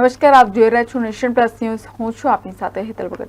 નમસ્કાર, આપ જોઈ રહ્યા છો નેશન પ્લસ ન્યૂઝ. હું છું આપની સાથે હેતલ ભગત.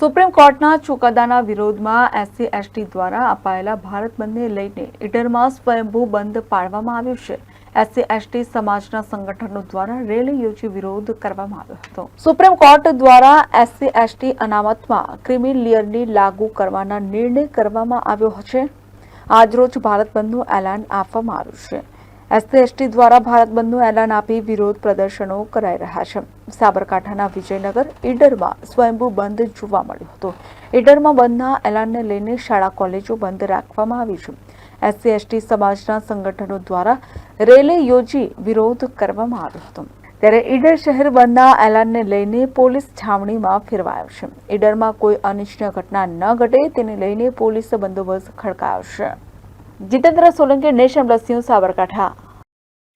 સુપ્રીમ કોર્ટના ચુકાદાના વિરોધમાં એસસી, એસટી દ્વારા અપાયેલા ભારત બંધને લઈને ઈડરમાં સ્વયંભૂ બંધ પાડવામાં આવ્યો છે. એસસી, એસટી સમાજના સંગઠનો દ્વારા રેલી યોજી વિરોધ કરવામાં આવ્યો હતો. સુપ્રીમ કોર્ટ દ્વારા એસસી, એસટી અનામતમાં ક્રિમિલિયરની લાગુ કરવાના નિર્ણય કરવામાં આવ્યો છે. આજરોજ ભારત બંધનું એલાન આપવામાં આવ્યું છે. એસસી, એસટી દ્વારા ભારત બંધનું એલાન આપી વિરોધ પ્રદર્શનો કરાઈ રહ્યા છે. સાબરકાંઠાના વિજયનગર ઈડરમાં સ્વયંભૂ બંધ જોવા મળ્યો હતો. ઈડરમાં બંધના એલાનને લઈને શાળા, કોલેજો બંધ રાખવામાં આવી છે. એસસી, એસટી સમાજના સંગઠનો દ્વારા રેલી યોજી વિરોધ કરવામાં આવ્યો હતો. ત્યારે ઈડર શહેર બંધના એલાનને લઈને પોલીસ છાવણીમાં ફેરવાયો છે. ઈડરમાં કોઈ અનિચ્છનીય ઘટના ન ઘટે તેને લઈને પોલીસ બંદોબસ્ત ખડકાયો છે. Jitendra Solanki, nation plus Sabarkantha.